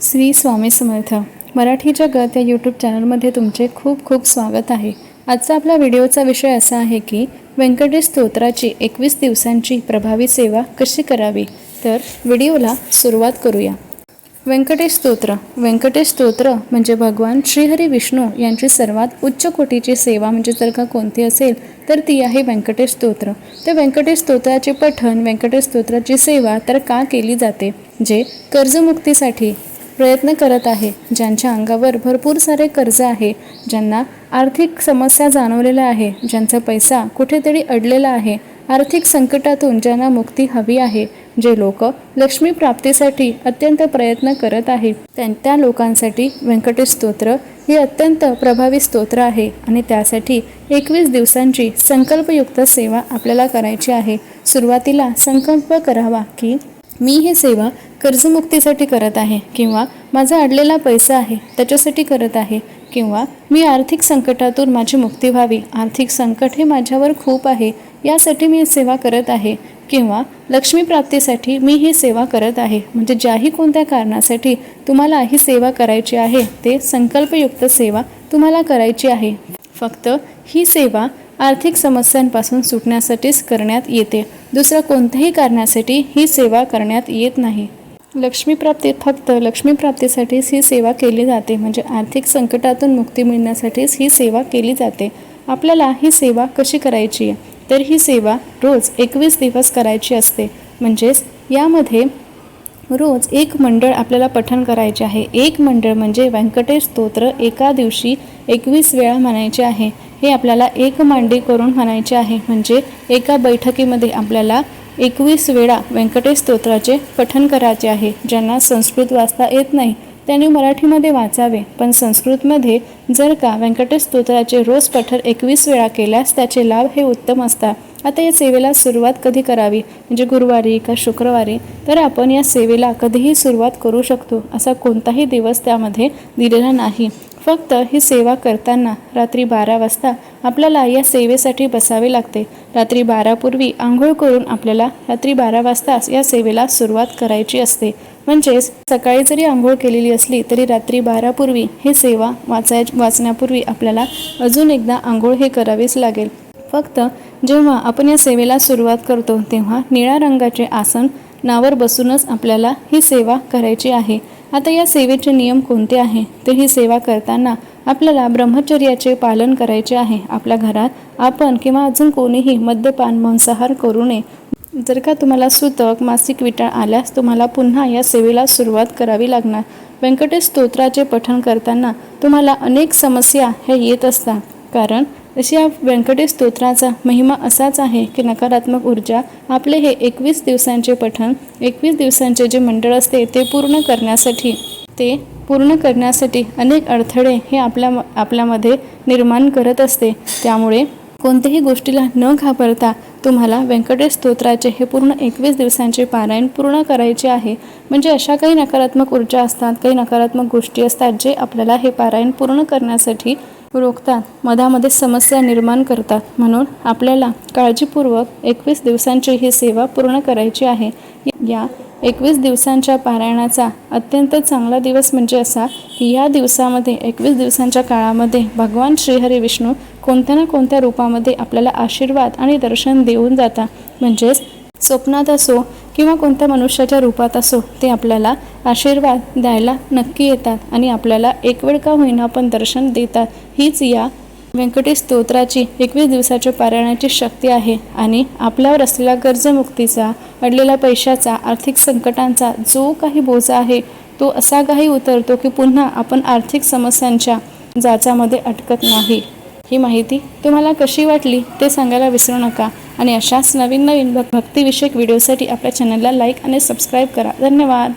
श्री स्वामी समर्थ. मराठी जगत या यूट्यूब चॅनलमध्ये तुमचे खूप खूप स्वागत आहे. आजचा आपला व्हिडिओचा विषय असा आहे की व्यंकटेश स्तोत्राची एकवीस दिवसांची प्रभावी सेवा कशी करावी? तर व्हिडिओला सुरुवात करूया. व्यंकटेश स्तोत्र. व्यंकटेश स्तोत्र म्हणजे भगवान श्रीहरी विष्णू यांची सर्वात उच्च कोटीची सेवा म्हणजे जर का कोणती असेल तर ती आहे व्यंकटेश स्तोत्र. तर व्यंकटेश स्तोत्राचे पठण व्यंकटेश स्तोत्राची सेवा तर का केली जाते? जे कर्जमुक्तीसाठी प्रयत्न करत आहे. ज्यांच्या अंगावर भरपूर सारे कर्ज आहे ज्यांना आर्थिक समस्या जाणवलेल्या आहे ज्यांचा पैसा कुठेतरी अडलेला आहे. आर्थिक संकटातून ज्यांना मुक्ती हवी आहे जे लोक लक्ष्मी प्राप्तीसाठी अत्यंत प्रयत्न करत आहे त्यां त्या लोकांसाठी व्यंकटेश स्तोत्र हे अत्यंत प्रभावी स्तोत्र आहे आणि त्यासाठी एकवीस दिवसांची संकल्पयुक्त सेवा आपल्याला करायची आहे. सुरुवातीला संकल्प करावा की मी ही सेवा कर्जमुक्तीसाठी करत आहे किंवा माझा अडलेला पैसा आहे त्याच्यासाठी करत आहे किंवा मी आर्थिक संकटातून माझी मुक्ती व्हावी आर्थिक संकट हे माझ्यावर खूप आहे यासाठी मी सेवा करत आहे किंवा लक्ष्मी प्राप्तीसाठी मी ही सेवा करत आहे. म्हणजे ज्याही कोणत्या कारणासाठी तुम्हाला ही सेवा करायची आहे ते संकल्पयुक्त सेवा तुम्हाला करायची आहे. फक्त ही सेवा आर्थिक समस्यांपासून सुटण्यासाठीच करण्यात येते. दुसऱ्या कोणत्याही कारणासाठी ही सेवा करण्यात येत नाही. लक्ष्मीप्राप्ती फक्त लक्ष्मीप्राप्तीसाठीच ही सेवा केली जाते. म्हणजे आर्थिक संकटातून मुक्ती मिळण्यासाठीच ही सेवा केली जाते. आपल्याला ही सेवा कशी करायची? आहे तर ही सेवा रोज एकवीस दिवस करायची असते. म्हणजेच यामध्ये रोज एक मंडळ आपल्याला पठण करायचे आहे. एक मंडळ म्हणजे व्यंकटेश स्तोत्र एका दिवशी एकवीस वेळा म्हणायचे आहे. हे आपल्याला एक मांडी करून म्हणायचे आहे. म्हणजे एका बैठकीमध्ये आपल्याला एकवीस वेळा व्यंकटेश स्तोत्राचे पठण करायचे आहे ज्यांना संस्कृत वाचता येत नाही. त्यांनी मराठीमध्ये वाचावे. पण संस्कृतमध्ये जर का व्यंकटेश स्तोत्राचे रोज पठर एकवीस वेळा केल्यास त्याचे लाभ हे उत्तम असतात. आता या सेवेला सुरुवात कधी करावी? म्हणजे गुरुवारी का शुक्रवारी? तर आपण या सेवेला कधीही सुरुवात करू शकतो. असा कोणताही दिवस त्यामध्ये दिलेला नाही. फक्त ही सेवा करताना रात्री बारा वाजता आपल्याला या सेवेसाठी बसावे लागते. रात्री बारापूर्वी आंघोळ करून आपल्याला रात्री बारा वाजताच या सेवेला सुरुवात करायची असते. म्हणजेच सकाळी जरी आंघोळ केलेली असली तरी रात्री बारापूर्वी ही सेवा वाचाय वाचण्यापूर्वी आपल्याला अजून एकदा आंघोळ हे करावीच लागेल. फक्त जेव्हा आपण या सेवेला सुरुवात करतो तेव्हा निळ्या रंगाचे आसन नावर बसूनच आपल्याला ही सेवा करायची आहे. आता या सेवेचे नियम कोणते आहे? तर ही सेवा करताना आपल्याला ब्रह्मचर्याचे पालन करायचे आहे. आपल्या घरात आपण किंवा अजून कोणीही मद्यपान मांसाहार करू नये जर का तुम्हाला सुतक मासिक विटाळ आल्यास तुम्हाला पुन्हा या सेवेला सुरुवात करावी लागणार. व्यंकटेश स्तोत्राचे पठण करताना तुम्हाला अनेक समस्या ह्या येत असतात. कारण अशी या व्यंकटेश स्तोत्राचा महिमा असाच आहे की नकारात्मक ऊर्जा आपले हे एकवीस दिवसांचे पठण एकवीस दिवसांचे जे मंडळ असते ते पूर्ण करण्यासाठी ते पूर्ण करण्यासाठी अनेक अडथळे हे आपल्या आपल्यामध्ये निर्माण करत असते. त्यामुळे कोणत्याही गोष्टीला न घाबरता तुम्हाला व्यंकटेश स्तोत्राचे हे पूर्ण एकवीस दिवसांचे पारायण पूर्ण करायचे आहे. म्हणजे अशा काही नकारात्मक ऊर्जा असतात काही नकारात्मक गोष्टी असतात जे आपल्याला हे पारायण पूर्ण करण्यासाठी रोखतात मधामध्ये समस्या निर्माण करतात. म्हणून आपल्याला काळजीपूर्वक एकवीस दिवसांची ही सेवा पूर्ण करायची आहे. या एकवीस दिवसांच्या पारायणाचा अत्यंत चांगला दिवस म्हणजे असा की या दिवसामध्ये एकवीस दिवसांच्या काळामध्ये भगवान श्रीहरी विष्णू कोणत्या ना कोणत्या रूपामध्ये आपल्याला आशीर्वाद आणि दर्शन देऊन जातात म्हणजेच स्वप्नात असो किंवा कोणत्या मनुष्याच्या रूपात असो ते आपल्याला आशीर्वाद द्यायला नक्की येतात आणि आपल्याला एक वेळ का होईना पण दर्शन देतात. हीच या व्यंकटेश स्तोत्राची एकवीस दिवसाच्या पारायणाची शक्ती आहे आणि आपल्यावर असलेला कर्जमुक्तीचा अडलेल्या पैशाचा आर्थिक संकटांचा जो काही बोजा आहे तो असा काही उतरतो की पुन्हा आपण आर्थिक समस्यांच्या जाचामध्ये अटकत नाही. ही माहिती तुम्हाला कशी वाटली ते सांगायला विसरू नका. आणि अशाच नवीन नवीन भक्तिविषयक व्हिडिओसाठी आपल्या चॅनलला लाईक आणि सबस्क्राईब करा. धन्यवाद.